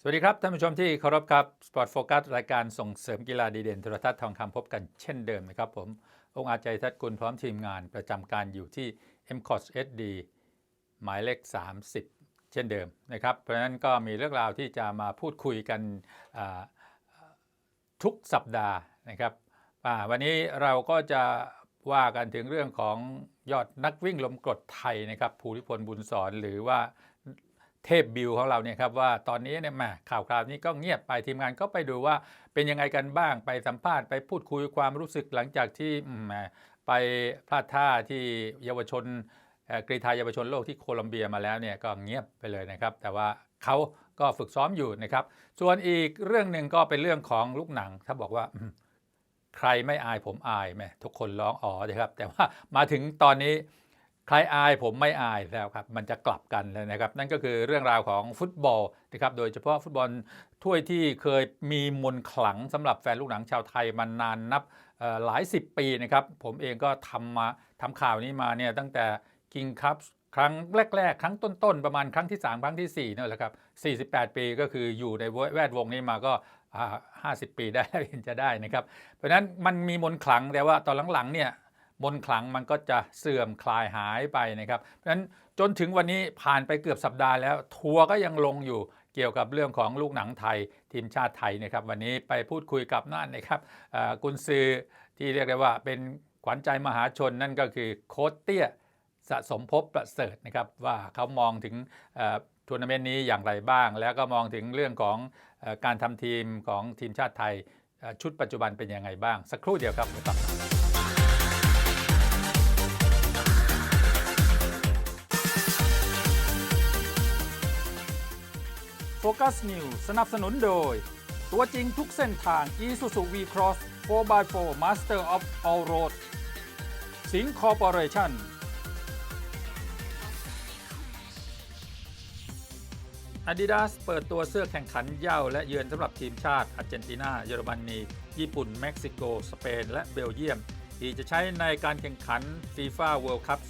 สวัสดีครับท่านผู้ชมที่เคารพครับ Sport Focus รายการส่งเสริมกีฬาดีเด่นโทรทัศน์ทองคำพบกันเช่นเดิมนะครับผม องค์อาจใจทัศกุลพร้อมทีมงานประจำการอยู่ที่ m c o s SD หมายเลข 30 เช่นเดิมนะครับ เพราะฉะนั้นก็มีเรื่องราวที่จะมาพูดคุยกันทุกสัปดาห์นะครับวันนี้เราก็จะว่ากันถึงเรื่องของยอดนักวิ่งลมกรดไทยนะครับภูริพลบุญสอนหรือว่า เทพบิวของเราเนี่ยครับว่าตอนนี้เนี่ยแหมข่าวคราวนี้ก็เงียบไปทีมงานก็ไปดูว่าเป็นยังไงกันบ้างไปสัมภาษณ์ไปพูดคุยความรู้สึกหลังจากที่ไปพลาดท่าที่เยาวชนกรีฑาเยาวชนโลกที่โคลัมเบียมาแล้วเนี่ยก็เงียบไปเลยนะครับ แต่ว่าเขาก็ฝึกซ้อมอยู่นะครับ ส่วนอีกเรื่องหนึ่งก็เป็นเรื่องของลูกหนัง ถ้าบอกว่าใครไม่อายผมอายแหมทุกคนร้องอ๋อนะครับ แต่ว่ามาถึงตอนนี้ ใครอายผมไม่อายแล้วครับ มันจะกลับกันเลยนะครับ นั่นก็คือเรื่องราวของฟุตบอลนะครับ โดยเฉพาะฟุตบอลถ้วยที่เคยมีมนขลังสำหรับแฟนลูกหนังชาวไทยมานานนับหลายสิบปีนะครับ ผมเองก็ทำมาทำข่าวนี้มาเนี่ยตั้งแต่ King Cup ครั้งแรก ๆ ครั้งต้นๆ ประมาณครั้งที่ 3 ครั้งที่4นั่นแหละครับ 48 ปีก็คืออยู่ในแวดวงนี้มาก็อ่า50 ปีได้เห็นจะได้นะครับ เพราะฉะนั้นมันมีมนขลังแต่ว่าตอนหลังๆเนี่ย มนขลังมันก็จะเสื่อมคลายหายไปนะครับเพราะฉะนั้นจนถึงวันนี้ผ่านไปเกือบสัปดาห์แล้ว ทัวร์ก็ยังลงอยู่เกี่ยวกับเรื่องของลูกหนังไทยทีมชาติไทยนะครับ วันนี้ไปพูดคุยกับนั่นนะครับกุนซือที่เรียกได้ว่าเป็นขวัญใจมหาชนนั่นก็คือโค้ชเตี้ยสะสมภพประเสริฐนะครับว่าเขามองถึงทัวร์นาเมนต์นี้อย่างไรบ้าง แล้วก็มองถึงเรื่องของอการทำทีมของทีมชาติไทยชุดปัจจุบันเป็นยังไงบ้าง สักครู่เดียวครับ โฟกัสนิวสนับสนุนโดย ตัวจริงทุกเส้นทาง Isuzu V-Cross 4x4 Master of All Road สิงคอร์ปอเรชั่น Adidas เปิดตัวเสื้อแข่งขันเย้าและเยือนสำหรับทีมชาติอาร์เจนตินา เยอรมนีญี่ปุ่น เม็กซิโก สเปน และเบลเยียม ที่จะใช้ในการแข่งขัน FIFA World Cup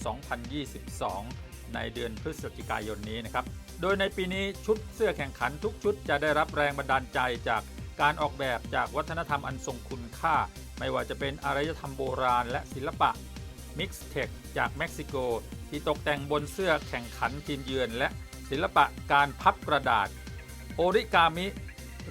2022 ในเดือนพฤศจิกายนนี้นะครับ โดยในปีนี้ชุดเสื้อแข่งขันทุกชุดจะได้รับแรงบันดาลใจจากการออกแบบจากวัฒนธรรมอันทรงคุณค่า ไม่ว่าจะเป็นอารยธรรมโบราณและศิลปะ Mixtech จากเม็กซิโก ที่ตกแต่งบนเสื้อแข่งขันทีมเยือนและศิลปะการพับกระดาษ โอริกามิ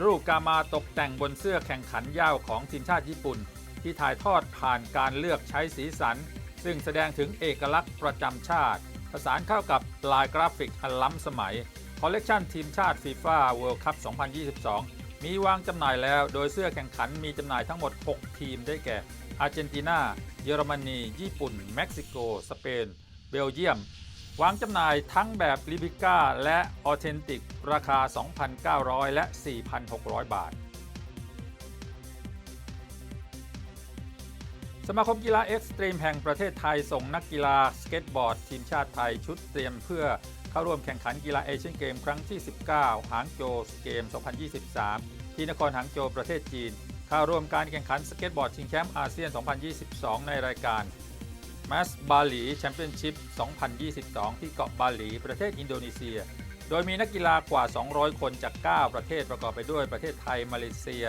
รูปกามาตกแต่งบนเสื้อแข่งขันยาวของทีมชาติญี่ปุ่น ที่ถ่ายทอดผ่านการเลือกใช้สีสัน ซึ่งแสดงถึงเอกลักษณ์ประจำชาติ ผสานเข้ากับลายกราฟิกอันล้ำสมัย คอลเลกชันทีมชาติฟีฟ่าเวิลด์คัพ 2022 มีวางจำหน่ายแล้วโดยเสื้อแข่งขันมีจำหน่ายทั้งหมด 6 ทีมได้แก่ อาร์เจนตินา เยอรมนี ญี่ปุ่น เม็กซิโก สเปน เบลเยียม วางจำหน่ายทั้งแบบลิบิก้าและออเทนติก ราคา 2,900 และ 4,600 บาท สมาคมกีฬาเอ็กซ์ตรีมแห่งประเทศไทยส่งนักกีฬาสเก็ตบอร์ด ทีมชาติไทยชุดเตรียมเพื่อเข้าร่วมแข่งขันกีฬาเอเชียนเกมครั้งที่ 19 หางโจวเกม 2023 ที่นครหางโจประเทศจีน เข้าร่วมการแข่งขันสเก็ตบอร์ดชิงแชมป์อาเซียน 2022 ในรายการ m a s บาหลีแชมเปี้ยนชิพ 2022 ที่เกาะบาหลีประเทศอินโดนีเซีย โดยมีนักกีฬากว่า 200 คนจาก 9 ประเทศประกอบไปด้วยประเทศไทย มาเลเซีย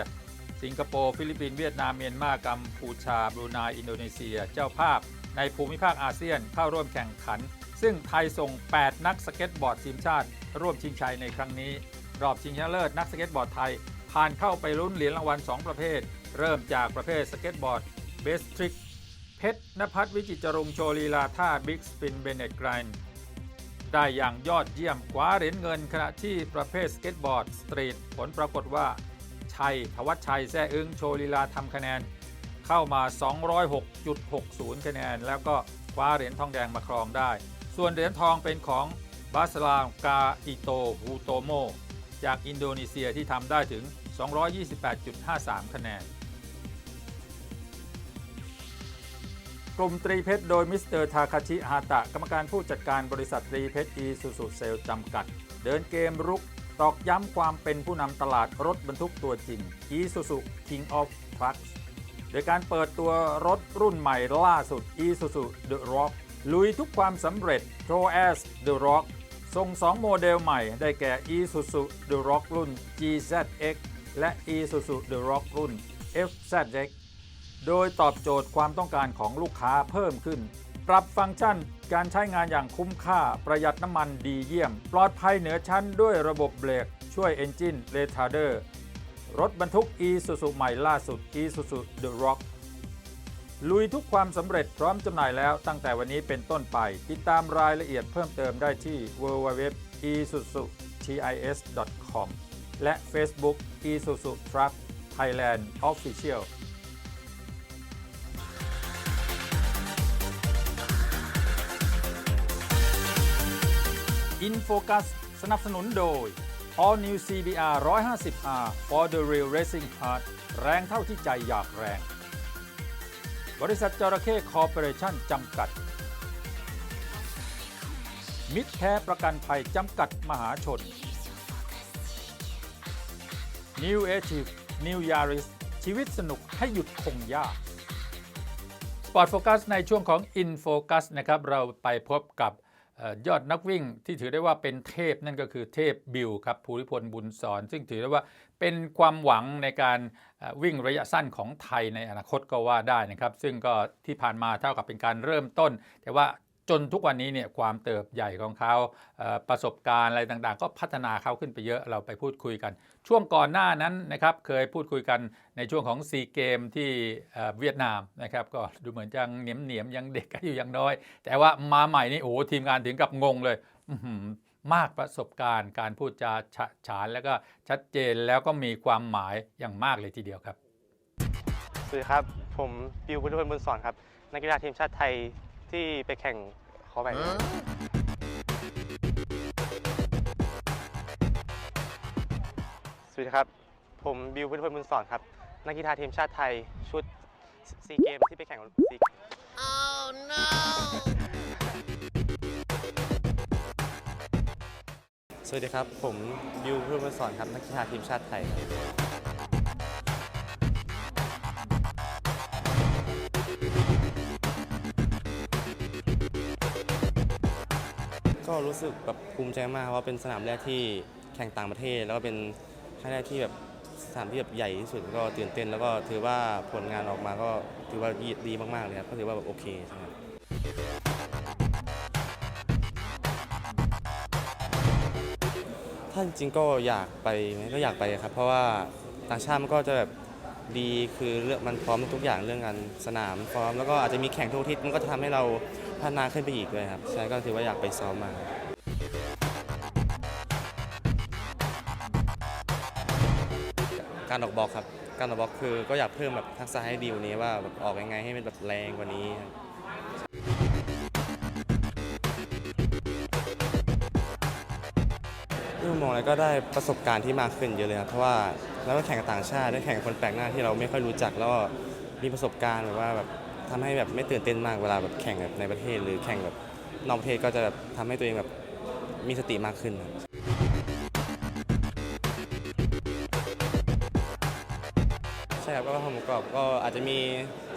สิงคโปร์ ฟิลิปปินส์เวียดนาม เมียนมากัมพูชา บรูไนอินโดนีเซีย เจ้าภาพ ในภูมิภาคอาเซียนเข้าร่วมแข่งขัน ซึ่งไทยส่ง 8 นักสเก็ตบอร์ดทีมชาติ ร่วมชิงชัยในครั้งนี้ รอบชิงชนะเลิศนักสเก็ตบอร์ดไทย ผ่านเข้าไปลุ้นเหรียญรางวัล 2 ประเภท เริ่มจากประเภทสเก็ตบอร์ดเบสทริกเพชรนภัทรวิจิตรรงโชลีลาท่าบิ๊กสปินเบเนตไกรนได้อย่างยอดเยี่ยมคว้าเหรียญเงินขณะที่ประเภทสเก็ตบอร์ดสตรีทผลปรากฏว่า ยธวัชชัยแซ่อึ้งโชลีลาทำคะแนนเข้ามา 206.60 คะแนน แล้วก็คว้าเหรียญทองแดงมาครองได้ ส่วนเหรียญทองเป็นของบาสลามกาอิโตฮูโตโมจากอินโดนีเซียที่ทำได้ถึง 228.53 คะแนน กลุ่มตรีเพชรโดยมิสเตอร์ทาคาชิฮาตะ กรรมการผู้จัดการบริษัทตรีเพชรอีซูซูเซลจำกัด เดินเกมรุก ตอกย้ำความเป็นผู้นำตลาดรถบรรทุกตัวจริง Isuzu King of Trucks โดยการเปิดตัวรถรุ่นใหม่ล่าสุด Isuzu The Rock ลุยทุกความสำเร็จ t r o a s The Rock ส่ง 2 โมเดลใหม่ได้แก่ Isuzu The Rock รุ่น GZX และ Isuzu The Rock รุ่น FZX โดยตอบโจทย์ความต้องการของลูกค้าเพิ่มขึ้น ปรับฟังก์ชันการใช้งานอย่างคุ้มค่าประหยัดน้ำมันดีเยี่ยม ปลอดภัยเหนือชั้นด้วยระบบเบรกช่วย Engine Retarder รถบรรทุก Isuzu ใหม่ล่าสุด Isuzu The Rock ลุยทุกความสำเร็จพร้อมจำหน่ายแล้วตั้งแต่วันนี้เป็นต้นไป ติดตามรายละเอียดเพิ่มเติมได้ที่ www.isuzutis.com และ Facebook Isuzu Truck Thailand Official InFocus สนับสนุนโดย All New CBR 150R for the real racing heart แรงเท่าที่ใจอยากแรง บริษัทจระเข้คอร์ปอเรชั่นจำกัด มิตรแท้ประกันภัยจำกัดมหาชน New a t i v e New Yaris ชีวิตสนุกให้หยุดคงยากสปอร์ตโฟกัสในช่วงของ In Focus นะครับ เราไปพบกับ ยอดนักวิ่งที่ถือได้ว่าเป็นเทพนั่นก็คือเทพบิลครับภูริพลบุญสอน ซึ่งถือได้ว่าเป็นความหวังในการวิ่งระยะสั้นของไทยในอนาคตก็ว่าได้นะครับ ซึ่งก็ที่ผ่านมาเท่ากับเป็นการเริ่มต้น แต่ว่า จนทุกวันนี้เนี่ยความเติบใหญ่ของเขาประสบการณ์อะไรต่างๆ ก็พัฒนาเขาขึ้นไปเยอะเราไปพูดคุยกัน ช่วงก่อนหน้านั้นนะครับเคยพูดคุยกันในช่วงของซีเกมที่เวียดนามนะครับก็ดูเหมือนยังเหนียมเหนียมๆยังเด็กอยู่ยังน้อย แต่ว่ามาใหม่นี่โอ้โหทีมงานถึงกับงงเลยมากประสบการณ์การพูดจาฉะฉานแล้วก็ชัดเจนแล้วก็มีความหมายอย่างมากเลยทีเดียวครับสวัสดีครับ ผมปิวพุทธพลบุญสอนครับ นักกีฬาทีมชาติไทย ที่ไปแข่งขอไปสวัสดีครับ ผมบิวพุทธพลบุญสอนครับ นักกีฬาทีมชาติไทยชุดซีเกมที่ไปแข่งซีสวัสดีครับ ผมบิวพุทธพลบุญสอนครับ นักกีฬาทีมชาติไทย รู้สึกแบบภูมิใจมากเพราะว่าเป็นสนามแรกที่แข่งต่างประเทศ แล้วก็เป็นครั้งแรกที่แบบสนามที่แบบใหญ่ที่สุดก็ตื่นเต้น แล้วก็ถือว่าผลงานออกมาก็ถือว่าดีมากๆเลยครับก็ถือว่าแบบโอเคใช่ครับถ้าจริงก็อยากไปไหมก็อยากไปครับ เพราะว่าต่างชาติมันก็จะแบบดีคือเรื่องมันพร้อมทุกอย่างเรื่องการสนามพร้อมแล้วก็อาจจะมีแข่งทุกทิตย์มันก็จะทำให้เรา พัฒนาขึ้นไปอีกเลยครับ ใช่ก็ถือว่าอยากไปซ้อมมาการออกบล็อกครับ การออกบล็อกคือก็อยากเพิ่มแบบทักษะให้ดีกว่านี้ว่าแบบออกยังไงให้มันแบบแรงกว่านี้ครับมองอะไรก็ได้ประสบการณ์ที่มากขึ้นเยอะเลยครับเพราะว่าแล้วก็แข่งกับต่างชาติได้แข่งกับคนแปลกหน้าที่เราไม่ค่อยรู้จักแล้วมีประสบการณ์แบบว่าแบบ ทำให้แบบไม่ตื่นเต้นมากเวลาแบบแข่งแบบในประเทศ หรือแข่งแบบนอกประเทศก็จะแบบทำให้ตัวเองแบบมีสติมากขึ้นครับใช่ครับก็ข้าวหมูกรอบก็อาจจะมี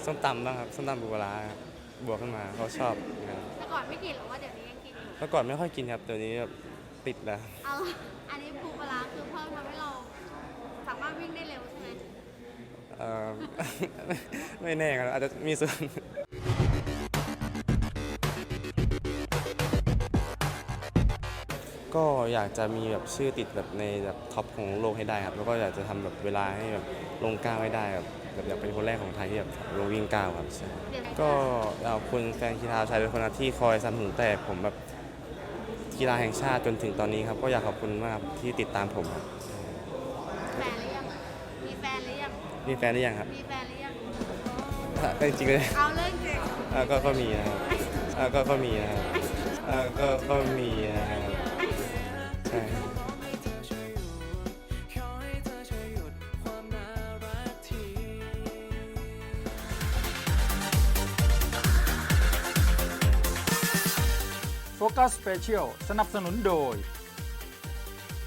ส้มตำบ้างครับส้มตำบุกลาครับบวกขึ้นมาเขาชอบเหมือนกันแต่ก่อนไม่กินหรือว่าเดี๋ยวนี้ยังกินอยู่ เมื่อก่อนไม่ค่อยกินครับเดี๋ยวนี้แบบติดแล้ว เอา อันนี้ปูปลาร้าคือเพิ่มทำให้เราสามารถวิ่งได้เร็วใช่ไหม เอ่อ ไม่แน่ครับอาจจะมีส่วน ก็อยากจะมีแบบชื่อติดแบบในแบบท็อปของโลกให้ได้ครับ แล้วก็อยากจะทำแบบเวลาให้แบบลงก้าวให้ได้แบบแบบอยากเป็นคนแรกของไทยที่แบบลงวิ่งก้าวครับใช่เดี๋ยวก็ขอบคุณแฟนกีฬาชายเป็นคนที่คอยสนับสนุนแต่ผมแบบกีฬาแห่งชาติจนถึงตอนนี้ครับ ก็อยากขอบคุณมากที่ติดตามผมครับ แฟนหรือยัง มีแฟนหรือยังมีแฟนหรือยังครับมีแฟนหรือยังก็จริงๆเลยเอาเรื่องจริงอ่าก็ก็มีนะครับอ่าก็ก็มีนะครับอ่าก็ก็มีนะครับใช่โฟกัสสเปเชียลสนับสนุนโดย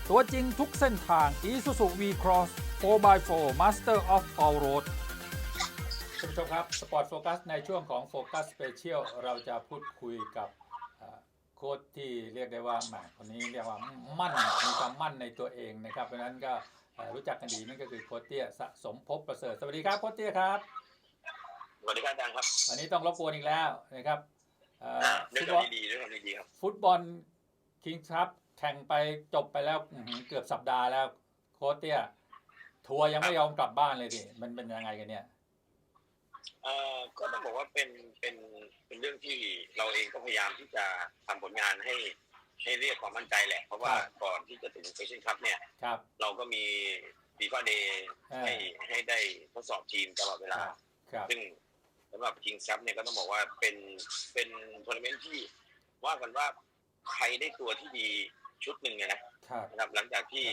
ตัวจริงทุกเส้นทาง Isuzu V-Cross 4x4 Master of All Road ท่านผู้ชมครับสปอร์ตโฟกัสในช่วงของโฟกัสสเปเชียลเราจะพูดคุยกับเอ่อโค้ชที่เรียกได้ว่าแหมคนนี้เรียกว่ามั่นมีความมั่นในตัวเองนะครับเพราะฉะนั้นก็เอ่อรู้จักกันดีนั่นก็คือโค้ชเตี้ยสะสมภพประเสริฐสวัสดีครับโค้ชเตี้ยครับสวัสดีครับอาจารย์ครับวันนี้ต้องรบกวนอีกแล้วนะครับเอ่อเรื่อฟุงตบอลดีๆเรื่องดีๆครับฟุตบอลคิงส์ครับแข่งไปจบไปแล้วอื้อหือเกือบสัปดาห์แล้วโค้ชเตี้ย ทัวร์ยังไม่ยอมกลับบ้านเลยดิมันเป็นยังไงกันเนี่ยเอ่อก็ต้องบอกว่าเป็นเป็นเป็นเรื่องที่เราเองก็พยายามที่จะทำผลงานให้ให้เรียกความมั่นใจแหละ เพราะว่าครับก่อนที่จะถึงเอเชียนคัพเนี่ย ครับ เราก็มีฟีฟ่าเดย์เออ ให้ให้ได้ทดสอบทีมตลอดเวคลารับครับ ซึ่งสำหรับคิงส์คัพเนี่ยก็ต้องบอกว่าเป็นเป็นทัวร์นาเมนต์ที่ว่ากันว่าใครได้ตัวที่ดีชุดหนึ่งเนี่ยนะ ครับ นะครับหลังจากที่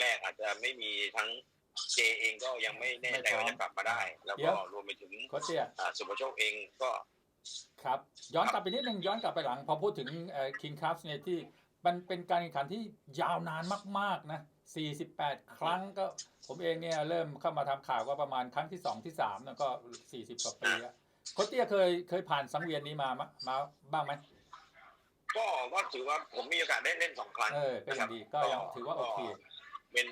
แรกๆอาจจะไม่มีทั้ง เจเองก็ยังไม่แน่ใจว่าจะกลับมาได้ แล้วก็รวมไปถึงโค้ชเตี้ยอ่าสุภโชคเองก็ครับย้อนกลับไปนิดนึงย้อนกลับไปหลัง พอพูดถึงคิงคัพเนี่ยที่มันเป็นการแข่งขันที่ยาวนานมากๆนะ 48 ครั้งก็ผมเองเนี่ยเริ่มเข้ามาทำข่าวก็ประมาณครั้งที่ 2 ที่3แล้วก็ 40 กว่าปีแล้วโค้ชเตี้ยเคยเคยผ่านสังเวียนนี้มามะมาบ้างไหมก็ก็ถือว่าผมมีโอกาสได้เล่นสองครั้งเออก็ยังดีก็ยังถือว่าโอเค เป็น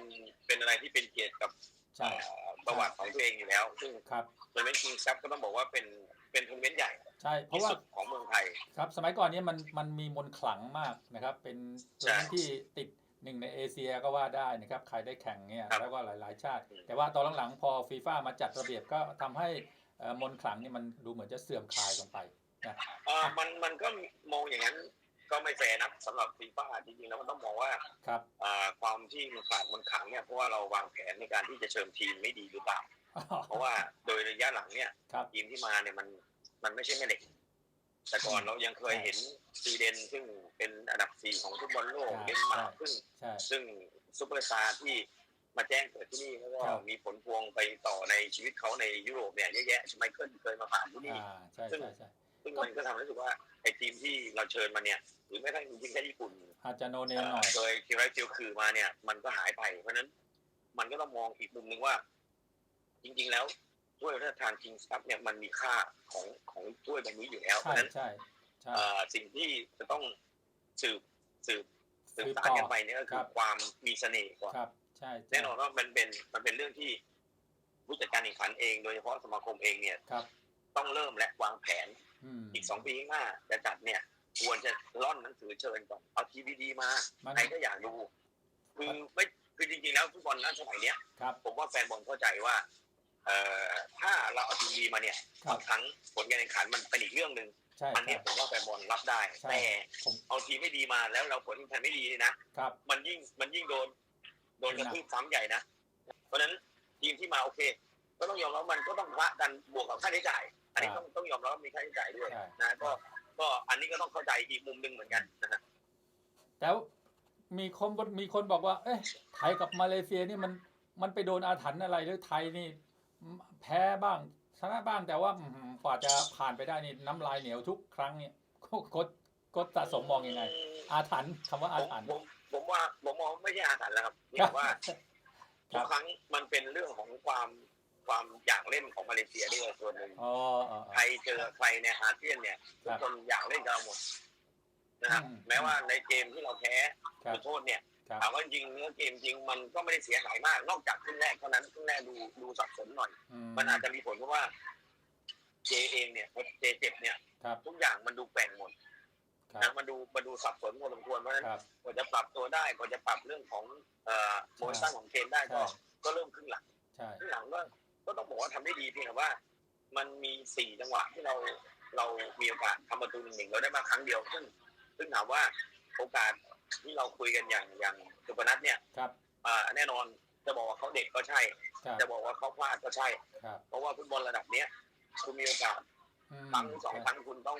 เป็นอะไรที่เป็นเกียรติกับใช่เอ่อประวัติของตัวเองอยู่แล้ว ซึ่งครับทัวร์นาเมนต์คิงส์คัพก็ต้องบอกว่าเป็นเป็นทัวร์นาเมนต์ใหญ่ใช่เพที่ราะว่าสุดของเมืองไทยครับ สมัยก่อนเนี้มันมันมีมนต์ขลังมากนะครับ เป็นตัวนั้นที่ติดหนึ่งในเอเชียก็ว่าได้นะครับใครได้แข่งเนี่ยครับแล้วก็หลายๆ ชาติอืมแต่ว่าตอนหลังๆ พอฟีฟ่ามาจัดระเบียบก็ทำให้เอ่อมนต์ขลังนี่มันดูเหมือนจะเสื่อมคลายลงไปนะเออมันมันก็มองอย่างนั้น ก็ไม่แฟร์นะสำหรับฟีฟ่าจริงๆแล้วมันต้องมองว่าครับอ่าความที่มันขาดมันขังเนี่ยเพราะว่าเราวางแผนในการที่จะเชิญทีมไม่ดีหรือเปล่า เพราะว่าโดยระยะหลังเนี่ยครับทีมที่มาเนี่ยมันมันไม่ใช่แม่เหล็ก แต่ก่อนเรายังเคยเห็นสวีเดนซึ่งเป็นอันดับสี่ของฟุตบอลโลกใช่เดนมาร์กซึ่งใช่ซึ่งซูเปอร์สตาร์ที่มาแจ้งเกิดที่นี่แล้วก็ครับมีผลพวงไปต่อในชีวิตเขาในยุโรปเนี่ยเยอะแยะไมเคิลเคยมาผ่านที่นี่อ่าใช่ใช่ใช่ ซึ่งมันก็ทำให้รู้สึกว่าไอ้ทีมที่เราเชิญมาเนี่ย หรือแม้กระทั่งจริงๆแค่ญี่ปุ่นอาจจะโนเนมหน่อยโดยคิวไรฟิลคือมาเนี่ย มันก็หายไป เพราะฉะนั้น มันก็ต้องมองอีกมุมหนึ่งว่า จริง ๆ แล้วถ้วยพระราชทานคิงส์คัพเนี่ยมันมีค่าของของถ้วยใบนี้อยู่แล้วเพใช่ราะฉะนั้นใช่ใช่เอ่อสิ่งที่จะต้องสืบสืบสืบสืบสาต่รอกันไปเนี่ยก็คืครัอบความมีเสน่ห์กว่าครับใช่ใช่แน่นอนว่ามันเป็นมันเป็นเรื่องที่ผู้จัดการแข่งขันเองโดยเฉพาะสมาคมเองเนี่ยครับต้องเริ่มและวางแผน อืมอีกสองปีข้างหน้าจะจัดเนี่ย ควรจะล่อนหนังสือเชิญก่อนเอาทีวีดีมามันใครก็อยากดู คือไม่คือจริงๆแล้วฟุตบอลณสมัยเนี้ยครับผมว่าแฟนบอลเข้าใจว่าเอ่อถ้าเราเอาทีวีมาเนี่ยครับบางครั้งผลการแข่งขันมันเป็นอีกเรื่องหนึ่งใช่อันใช่เนี้ยผมว่าแฟนบอลรับได้ใช่แต่ผมเอาทีมไม่ดีมาแล้วเราผลการแข่งขันไม่ดีเนี่ยนะครับมันยิ่งมันยิ่งโดน โดนกระทืบซ้ำใหญ่นะ เพราะฉะนั้นทีมที่มาโอเค ก็ต้องยอมรับมันก็ต้องพระกันบวกกับค่าใช้จ่าย อันนี้ต้องต้องยอมรับว่ามีค่าใช้จ่ายด้วยใช่นะก็ก็อันนี้ก็ต้องเข้าใจอีกมุมหนึ่งเหมือนกันนะฮะแต่มีคนมีคนบอกว่า เอ๊ะไทยกับมาเลเซียนี่มันมันไปโดนอาถรรพ์อะไรหรือไทยนี่ แพ้บ้างชนะบ้างแต่ว่าอื้อหือกว่าจะผ่านไปได้นี่น้ำลายเหนียวทุกครั้งเนี่ยกดกดสะสมมองยังไง อาถรรพ์คำว่าผอามถรรพ์ผมผมว่าผมมองไม่ใช่อาถรรพ์แล้วครับนี่แต่ว่าคทุรักบครั้งมันเป็นเรื่องของความ ความอยากเล่นของมาเลเซียด้วยส่วนหนึ่งอ๋ออ๋อใครเจอใครในอาเซียนเนี่ยทุกคนอยากเล่นกับเราหมดนะครับอืมแม้ว่าในเกมที่เราแพ้ครับจุดโทษเนี่ยครับถามว่าจริงเนื้อเกมจริงมันก็ไม่ได้เสียหายมาก นอกจากครึ่งแรกเท่านั้นครึ่งแรกดูดูสับสนหน่อยอืมันอาจจะมีผลเพราะว่า เจเองเนี่ยพอเจเจ็บเนี่ยครับทุกอย่างมันดูแปลงหมดครันะบมันดูมันดูสับสนพอสมควรเพราะฉะนั้นครับกว่าจะปรับตัวได้กว่าจะปรับเรื่องของเอ่อโมชั่นของเกมได้ก็ใช่ก็เริ่มครึ่งหลังใช่ครึ่งหลังก็ ก็ต้องบอกว่าทำได้ดีเพียงแต่ว่า มันมีสี่จังหวะที่เราเรามีโอกาสทำประตูหนึ่งเราได้มาครั้งเดียว ซึ่งซึ่งถามว่าโอกาสที่เราคุยกันอย่างอย่างสุพนัทเนี่ยครับอ่าแน่นอนจะบอกว่าเขาเด็กก็ใช่ครับจะบอกว่าเขาพลาดก็ใช่ครับเพราะว่าฟุตบอลระดับเนี้ยคุณมีโอกาสอืมครั้งหรือสองครั้งคุณต้อง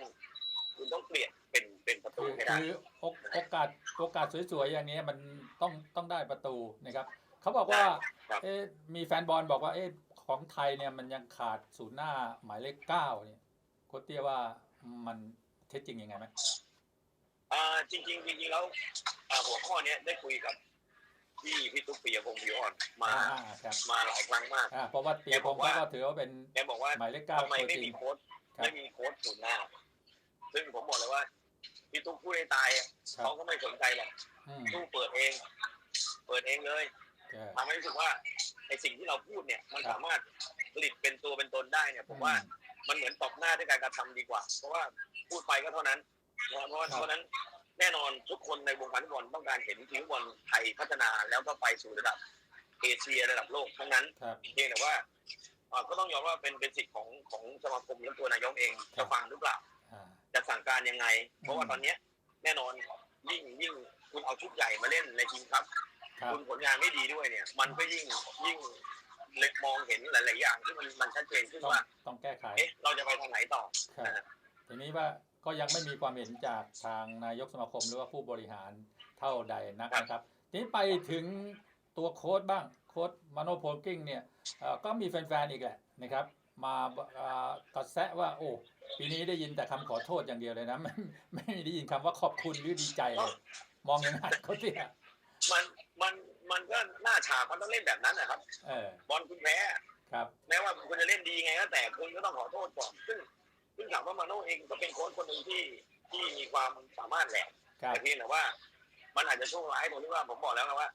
คุณต้องเปลี่ยนเป็นเป็นประตูคือให้ได้คือโอกโอกาสโอกาสสวยๆอย่างนี้มันต้องต้องได้ประตูนะครับเขาบอกว่าครับเอ๊ะมีแฟนบอลบอกว่าเอ๊ะ ของไทยเนี่ยมันยังขาดศูนย์หน้าหมายเลขเก้าเนี่ยโค้ชเตี้ยว่ามันเท็จจริงยังไงไหมอ่าจริงๆจริงๆแล้วอ่าหัวข้อเนี้ยได้คุยกับพี่พี่ตุ๊กปิยพงศ์พิวอ่อนมาอ่าครับมาหลายครั้งมากอ่าเพราะว่าปียพงศ์เขาก็ถือว่าเป็นแกบอกว่าหมายเลขเก้าทำไมตัวไม่จริมีงโค้ชครับไม่มีโค้ชศูนย์หน้า ซึ่งผมบอกเลยว่าพี่ตุ๊กพูดให้ตายอะครับเขาก็ไม่สนใจหรอกอืมตู้เปิดเอง เปิดเองเลย เออทำให้รู้สึกว่าไอสิ่งที่เราพูดเนี่ย มันครับสามารถผลิตเป็นตัวเป็นตนได้เนี่ยผมว่ามันเหมือนตบหน้าด้วยการกระทำดีกว่า เพราะว่าพูดไปก็เท่านั้นนะครับเพราะว่าเพราะฉะนั้นแน่นอนทุกคนในวงการฟุตบอลต้องการเห็นทีมฟุตบอลไทยพัฒนาแล้วก็ไปสู่ระดับเอเชียระดับโลกทั้งนั้นครับเพียงแต่ว่าเอ่อก็ต้องยอมว่าเป็นเป็นสิทธิ์ของของสมาคมและตัวนายกเองครัจะบฟังหรือเปล่าอ่าจะสั่งการยังไง เพราะว่าอืมตอนเนี้ยแน่นอนยิ่งยิ่งคุณเอาชุดใหญ่มาเล่นในทีมครับ ครับคุณผลงานไม่ดีด้วยเนี่ย มันก็ยิ่งยิ่งเล็กมองเห็นหลาย ๆ อย่างที่มันมันชัดเจนขึ้นต้องว่าต้องแก้ไข เอ๊ะ เราจะไปทางไหนต่อครับทีนี้ว่าก็ยังไม่มีความเห็นจากทางนายกสมาคมหรือว่าผู้บริหารเท่าใดนักครับนะครับ ทีนี้ไปถึงตัวโค้ดบ้างโค้ดมาโนโพลกิ้งเนี่ยเอ่อก็มีแฟน ๆ อีกแหละนะครับมาเอ่อกระแซะว่า โอ้ปีนี้ได้ยินแต่คำขอโทษอย่างเดียวเลยนะ ไม่ไม่ได้ยินคำว่าขอบคุณหรือดีใจเลยมองยังไงเขาเตี้ยมัน มันมันก็หน้าฉากมันต้องเล่นแบบนั้นนะครับเออบอลคุณแพ้ครับแม้ว่าคุณจะเล่นดีไงก็แต่คุณก็ต้องขอโทษก่อนซึ่งซึ่งถามว่ามาโน่เองก็เป็นโค้ชคนหนึ่งที่ที่มีความสามารถแหละครับแต่เพียงแต่ว่า มันอาจจะโชคร้ายตรงที่ว่าผมบอกแล้วนะว่า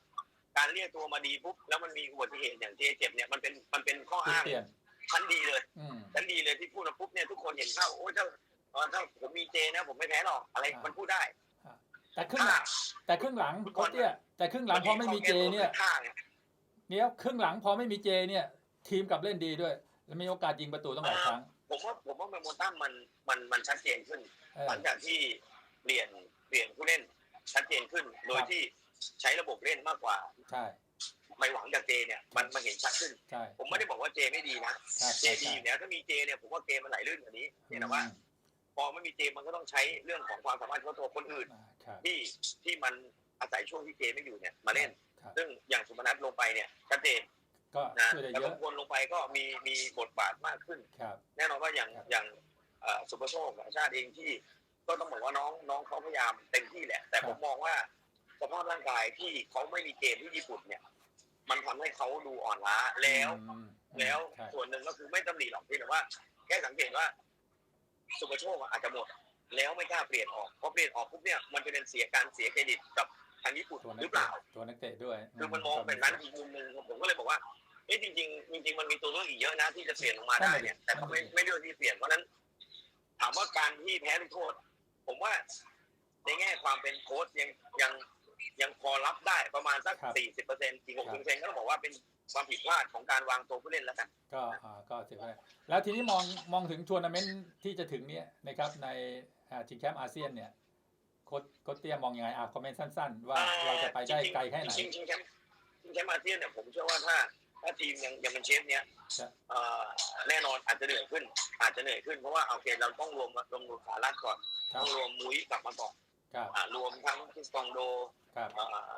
การเรียกตัวมาดีปุ๊บแล้วมันมีอุบัติเหตุอย่างเจเจ็บเนี่ยมันเป็นมันเป็นข้อจุดอ้างเปลี่ยนชั้นดีเลยอืมชั้นดีเลยที่พูดมาปุ๊บเนี่ยทุกคนเห็นเข้าโอ้ยถ้าเอ่อถ้าผมมีเจนะ ผมไม่แพ้หรอกอะไรอ่ามัมันพูดได้ แต่ครึ่งหลังแต่ครึ่งหลังโค้ชเตี้ยแต่ครึ่งหลังพอไม่มีเจเนี่ยท่าเนี่ยเนี้ยครึ่งหลังพอไม่มีเจเนี่ย ทีมกลับเล่นดีด้วย แล้วมีโอกาสยิงประตูตั้งหลายครั้งผมว่าผมว่าโมตัมมันมันมันชัดเจนขึ้นเออหลังจากที่เปลี่ยนเปลี่ยนผู้เล่นชัดเจนขึ้น โดยครับที่ใช้ระบบเล่นมากกว่า ใช่ไม่หวังจากเจเนี่ยมันมันเห็นชัดขึ้นใช่ผมไม่ได้บอกว่าเจไม่ดีนะครับเจใช่ดีใช่อยู่แล้วถ้ามีเจเนี่ยผมว่าเกมมันไหลลื่นกว่านี้เพียงแต่ว่าอืมพอไม่มีเจมันก็ต้องใช้เรื่องของความสามารถเฉพาะตัวคนอื่นอ่าครับ ที่ที่มันอาศัยช่วงที่เจไม่อยู่เนี่ยมาเล่นครับซึ่งอย่างสุพนัทลงไปเนี่ยชัดเจนก็นะช่วยได้แต่เยบาอะงคนลงไปก็มีมีบทบาทมากขึ้นครับแน่นอนว่าอย่างครับอย่างเอ่อสุภโชคชาติเองที่ก็ต้องบอกว่าน้องน้องเขาพยายามเต็มที่แหละ แต่ผมมองว่าสภาพร่างกายที่เขาไม่มีเกมที่ญี่ปุ่นเนี่ย มันทำให้เขาดูอ่อนล้าแล้วอืมแล้วใช่ส่วนหนึ่งก็คือไม่ตำหนิหรอกเพียงแต่ว่าแค่สังเกตว่า สุภโชคอาจจะหมด แล้วไม่กล้าเปลี่ยนออกพอเปลี่ยนออกปุ๊บเนี่ยมันจะเป็นเสียการเสียเครดิตกับทางญี่ปุ่นตัวนัหกรือเปเตะล่า ตัวนักเตะด้วยคือมันมองแบบนั้นอีกมุมหนึ่งผมก็เลยบอกว่าเอ๊ะจริงๆจริงๆมันมีตัวเลือกอีกเยอะนะที่จะเปลี่ยนลงมาได้เนี่ยแต่เขาไม่ไม่เลือกที่เปลี่ยนเพราะฉะนั้น ถามว่าการที่แพ้ลูกโทษ ผมว่าในแง่ความเป็นโค้ชยังยังยังพอรับได้ประมาณสักสี่สิบเปอร์เซ็นต์อีกหกสิบเปอร์เซ็นต์ก็ต้องบอกว่าเป็นความผิดพลาดของการวางตัวผู้เล่นแล้วกัน ก็อ่าก็ถือว่าแล้วทีนี้มองมองถึงทัวร์นาเมนต์ที่จะถึงเนี้ยนะครับในอ่า ชิงแชมป์อาเซียนเนี่ยโค้ชโค้ชเตี้ยมองยังไงอ่าคอมเมนต์สั้น ๆ ว่าเราจะไปได้ไกลแค่ไหนจริงๆจริงๆแชมป์จริงๆแชมป์อาเซียนเนี่ยผมเชื่อว่าถ้าถ้าทีมยังยังเป็นเชฟเนี้ยครับเอ่อแน่นอนอาจจะเหนื่อยขึ้น อาจจะเหนื่อยขึ้นเพราะว่าโอเคเราต้องรวมรวมรวมสารัฐก่อนครัต้บองรวมมุ้ยกลับมาก่อนครับอ่ารวมทั้งคริสตองโดครับเอ่อ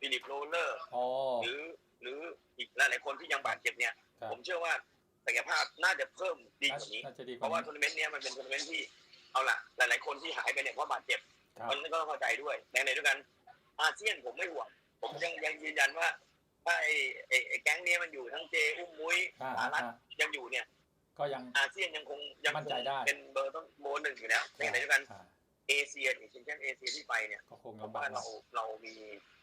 ฟิลิปโรเลอร์อ๋อหรือหรืออีกหลายๆคนที่ยังบาดเจ็บเนี่ยครับผมเชื่อว่าศักยภาพน่าจะเพิ่มดีกว่านี้น่าจะดีกเพว่าราะว่านี้ทัวร์นาเมนต์เนี้ยมันเป็นทัวร์นาเมนต์ที่ เอาล่ะ หลาย ๆ คนที่หายไปเนี่ยเพราะบาดเจ็บครับมันก็ต้องเข้าใจด้วยในในด้วยกัน อาเซียนผมไม่ห่วง ผมยังยังยืนยันว่าถ้าไอ้ไอ้ไอ้แก๊งเนี้ยมันอยู่ทั้งเจอุ้มมุ้ยอ่าสารัฐอ่ายังอยู่เนี่ย ก็ยังอาเซียนยังคงยังมั่นคใจงได้เป็นเบอร์ต้นเบอร์หนึ่งอยู่แล้วในในด้วยกันอ่าเอเชียถึงเช่นเอเชียที่ไปเนี่ยก็คงผมลำบาว่ากหน่เราอยเรามี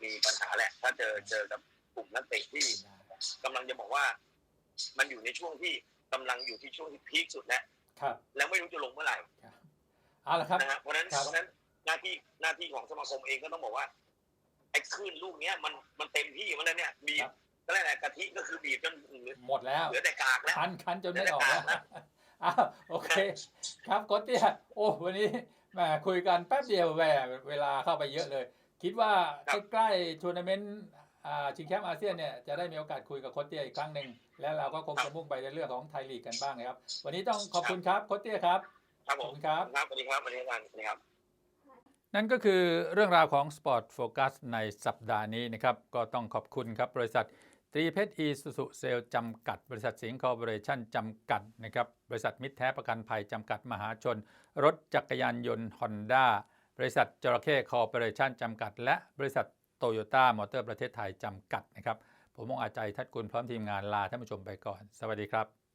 มีปัญหาแหละ ถ้าเจอเจอกับกลุ่มนักเตะที่กำลังจะบอกว่า มันอยู่ในช่วงที่กำลังอยู่ที่ช่วงที่พีคสุดแล้วครับแล้วไม่รู้จะลงเมื่อไหร่ครับ เอาละครับนะฮะเพราะฉะนั้นครับเพราะฉะนั้นหน้าที่หน้าที่ของสมาคมเองก็ต้องบอกว่าไอ้คลื่นลูกเนี้ยมันมันเต็มที่มันแล้วเนี่ยบีบก็แล้วแหละกะทิก็คือบีบจนเหลือหมดแล้ว เหลือแต่กากแล้ว คันคันจนไม่ออกแล้วอ้าวโอเค ครับโค้ชเตี้ยโอ้วันนี้แหมคุยกันแป๊บเดียวแหมเวลาเข้าไปเยอะเลย คิดว่าครับ ใกล้ๆทัวร์นาเมนต์อ่าชิงแชมป์อาเซียนเนี่ยจะได้มีโอกาสคุยกับโค้ชเตี้ยอีกครั้งหนึ่งแล้วเราก็คงจะมุ่งไปในเรื่องของไทยลีกกันบ้างนะครับ วันนี้ต้องขอบคุณครับโค้ชเตี้ยครับ ครับขผอบมคุณครับครับสวัสดีครับสวัสดีครับสวัสดีครับ นั่นก็คือเรื่องราวของ Sport Focus ในสัปดาห์นี้นะครับ ก็ต้องขอบคุณครับบริษัทตรีเพชรอีสุสุเซลจำกัด บริษัทสิงห์คอร์ปอเรชั่นจำกัดนะครับ บริษัทมิตรแท้ประกันภัยจำกัดมหาชน รถจักรยานยนต์ฮอนด้าบริษัทจระเข้คอร์ปอเรชั่นจำกัด และบริษัทโตโยต้ามอเตอร์ประเทศไทยจำกัดนะครับ ผมมงอาจใจทัดกุลพร้อมทีมงานลาท่านผู้ชมไปก่อน สวัสดีครับ